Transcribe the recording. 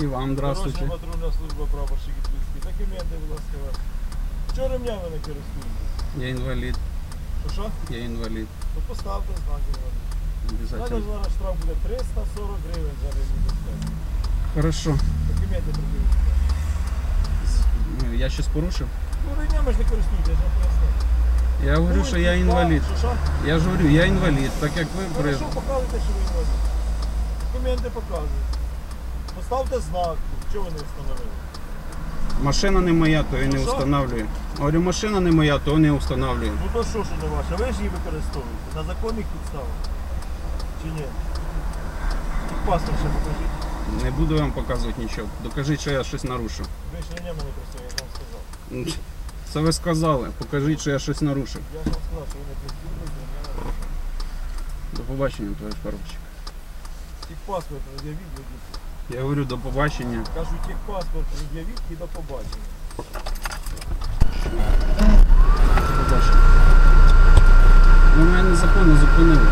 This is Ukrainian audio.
І вам здравствуйте. Дорожня патрульна служба прапорщик Київський. Документи, будь ласка, ваші. Чого ремня ви не користуєтесь? Я інвалід, Що що? я інвалід. То поставте знак інвалід. Обязательно. зараз штраф буде 340 гривень за ремінь безпеки. Хорошо. Документи придивіть. Ну, Я щось порушив? Ну, ремнями ж не користуєтесь, я вам поясню. Я говорю, що я інвалід. Що що? Я ж говорю, я інвалід, так як ви при... Хорошо, показуйте, що ви інвалід. Документи показуєте. Поставте знак. Чого ви не встановили? Машина не моя, то я не Що, що? встановлюю. Говорю, машина не моя, то не встановлюю. Ну то що, що не ваше? Ви ж її використовуєте на законних підставах. Чи ні? Паспорт ще покажіть. Не буду вам показувати нічого. Докажіть, що я щось нарушив. Ви ж ремнями не користуєте, я ж вам сказав. Ну, Це ви сказали. Покажіть, що я щось нарушив. Я ж вам сказав, що ви не користуєтесь ремнями. До побачення, товариш поручик. Техпаспорт пред'явіть, водіть. Я говорю, до побачення. Кажу, техпаспорт пред'явіть і до побачення. До побачення. Ви мене незаконно зупинили.